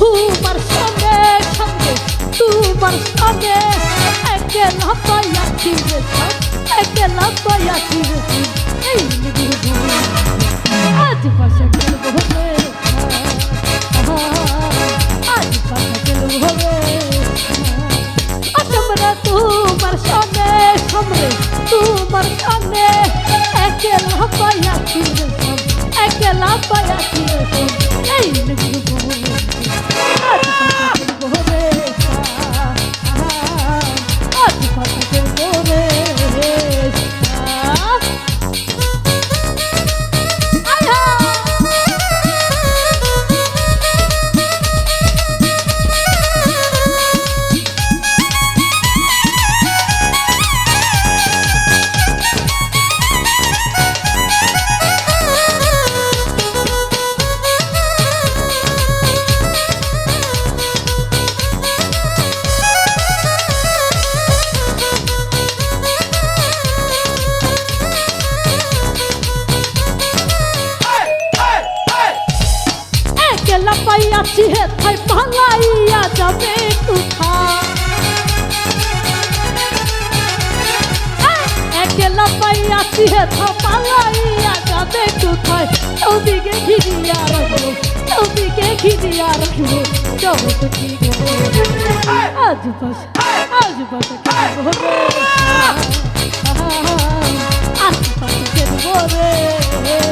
তোমার সঙ্গে সঙ্গে তোমার সঙ্গে একলা পাইয়াছি রে সব একলা পাইয়াছি রে সব এই আজ রে আজ একলা পাইয়াছি হে থাই পালাইয়া যাবে কোথা একলা পাইয়াছি হে থা পালাইয়া যাবে কোথায়? চৌদিকে ঘিরিয়া রাখব চৌদিকে ঘিরিয়া রাখব, জগৎ কি গো আজ পাশ আজ রে? আজ কেন রে?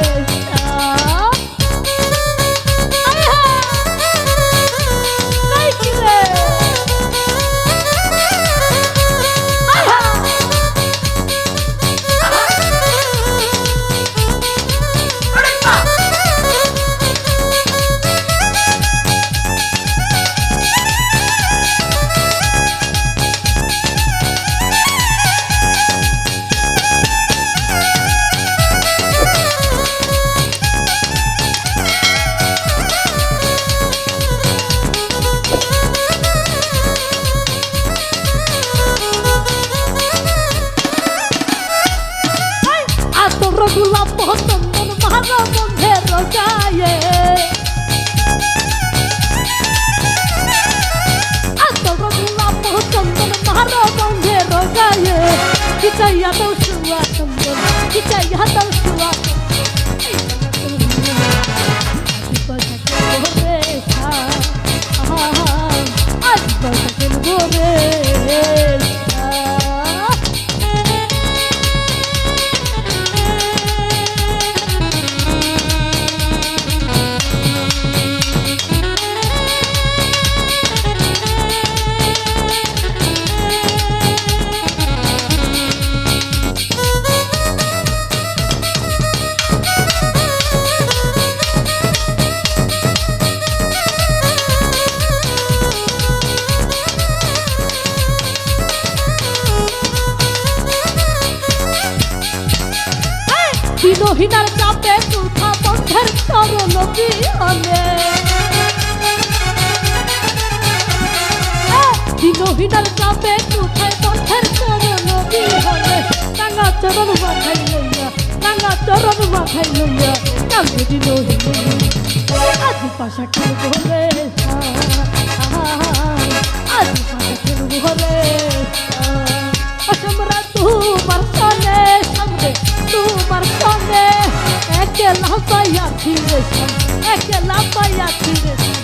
কিচাইয়া দাও শুয়া চন্দন কিচাইয়া দাও শুয়া আজ বিনহিনার চাপে তুথা বন্ধের চরণ বিহনে বিনহিনার চাপে তুথায় বন্ধের চরণ বিহনে টাঙ্গা চরণ মাথায় লইয়া টাঙ্গা চরণ মাথায় লইয়া কান্দে বিনহিনী। আজ পাশা খেলব রে আজ পাশা খেলব রে আমরা তোমার সঙ্গে একলা পাইয়া